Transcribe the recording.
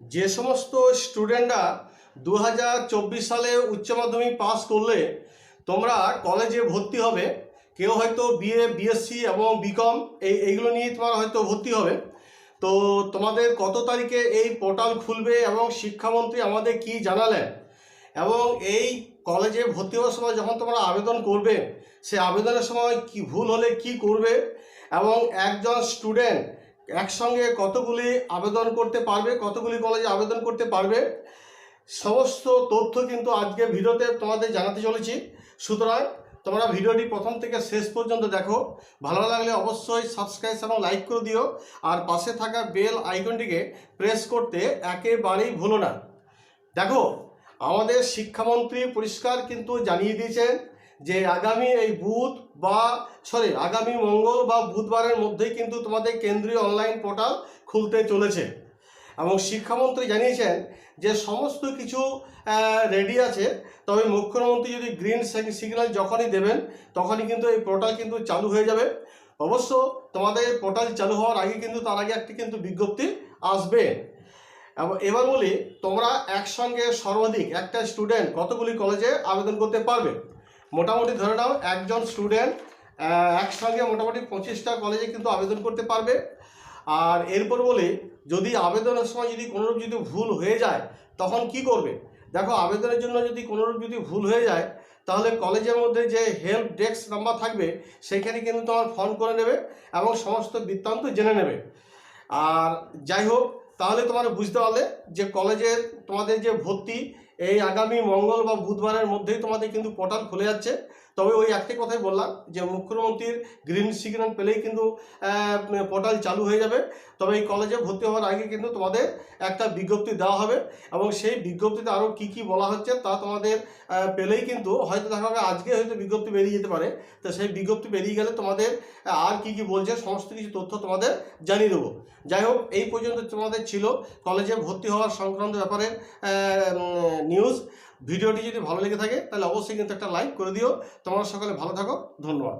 যে সমস্ত স্টুডেন্টরা দু হাজার চব্বিশ সালে উচ্চ মাধ্যমিক পাস করলে তোমরা কলেজে ভর্তি হবে, কেউ হয়তো বিএ বিএসসি এবং বিকম এই এইগুলো নিয়ে তোমরা হয়তো ভর্তি হবে। তো তোমাদের কত তারিখে এই পোর্টাল খুলবে এবং শিক্ষামন্ত্রী আমাদের কি জানালেন? এবং এই কলেজে ভর্তি হওয়ার সময় যখন তোমরা আবেদন করবে, সে আবেদনের সময় কি ভুল হলে কি করবে? এবং একজন স্টুডেন্ট একসঙ্গে কতগুলি আবেদন করতে পারবে, কতগুলি কলেজে আবেদন করতে পারবে, সমস্ত তথ্য কিন্তু আজকে ভিডিওতে তোমাদের জানাতে চলেছি। সুতরাং তোমরা ভিডিওটি প্রথম থেকে শেষ পর্যন্ত দেখো। ভালো লাগলে অবশ্যই সাবস্ক্রাইব এবং লাইক করে দিও। আর পাশে থাকা বেল আইকনটিকে প্রেস করতে একেবারেই ভুলো না। দেখো, আমাদের শিক্ষামন্ত্রী পরিষ্কার কিন্তু জানিয়ে দিয়েছেন যে আগামী এই বুধ বা সরি আগামী মঙ্গল বা বুধবারের মধ্যেই কিন্তু তোমাদের কেন্দ্রীয় অনলাইন পোর্টাল খুলতে চলেছে। এবং শিক্ষামন্ত্রী জানিয়েছেন যে সমস্ত কিছু রেডি আছে, তবে মুখ্যমন্ত্রী যদি গ্রিন সিগন্যাল যখনই দেবেন, তখনই কিন্তু এই পোর্টাল কিন্তু চালু হয়ে যাবে। অবশ্য তোমাদের পোর্টাল চালু হওয়ার আগে কিন্তু তার আগে একটি কিন্তু বিজ্ঞপ্তি আসবে। এবং এবার বলি, তোমরা একসঙ্গে সর্বাধিক একটা স্টুডেন্ট কতগুলি কলেজে আবেদন করতে পারবে? মোটামুটি ধরে নাও, একজন স্টুডেন্ট একসঙ্গে মোটামুটি পঁচিশটা কলেজে কিন্তু আবেদন করতে পারবে। আর এরপর বলি, যদি আবেদনের সময় যদি কোনোরূপ যদি ভুল হয়ে যায়, তখন কি করবে? দেখো, আবেদনের জন্য যদি কোনোরূপ যদি ভুল হয়ে যায়, তাহলে কলেজের মধ্যে যে হেল্প ডেস্ক নাম্বার থাকবে, সেখানে কিন্তু তোমার ফোন করে নেবে এবং সমস্ত বৃত্তান্ত জেনে নেবে। আর যাই হোক, তাহলে তোমার বুঝতে পারলে যে কলেজের তোমাদের যে ভর্তি এই আগামী মঙ্গল বা বুধবারের মধ্যেই তোমাদের কিন্তু পোর্টাল খুলে যাচ্ছে। তবে ওই একটি কথাই বললাম যে, মুখ্যমন্ত্রীর গ্রিন সিগন্যাল পেলেই কিন্তু পোর্টাল চালু হয়ে যাবে। তবে এই কলেজে ভর্তি হওয়ার আগে কিন্তু তোমাদের একটা বিজ্ঞপ্তি দেওয়া হবে এবং সেই বিজ্ঞপ্তিতে আরও কী কী বলা হচ্ছে তা তোমাদের পেলেই কিন্তু হয়তো দেখা হবে। আজকে হয়তো বিজ্ঞপ্তি বেরিয়ে যেতে পারে। তো সেই বিজ্ঞপ্তি বেরিয়ে গেলে তোমাদের আর কি কি বলছে সমস্ত কিছু তথ্য তোমাদের জানিয়ে দেবো। যাই হোক, এই পর্যন্ত তোমাদের ছিল। কলেজে ভর্তি হওয়ার সংক্রান্ত ব্যাপারে নিউজ ভিডিওটি যদি ভালো লেগে থাকে, তাহলে অবশ্যই কিন্তু একটা লাইক করে দিও। তোমরা সকলে ভালো থাকো, ধন্যবাদ।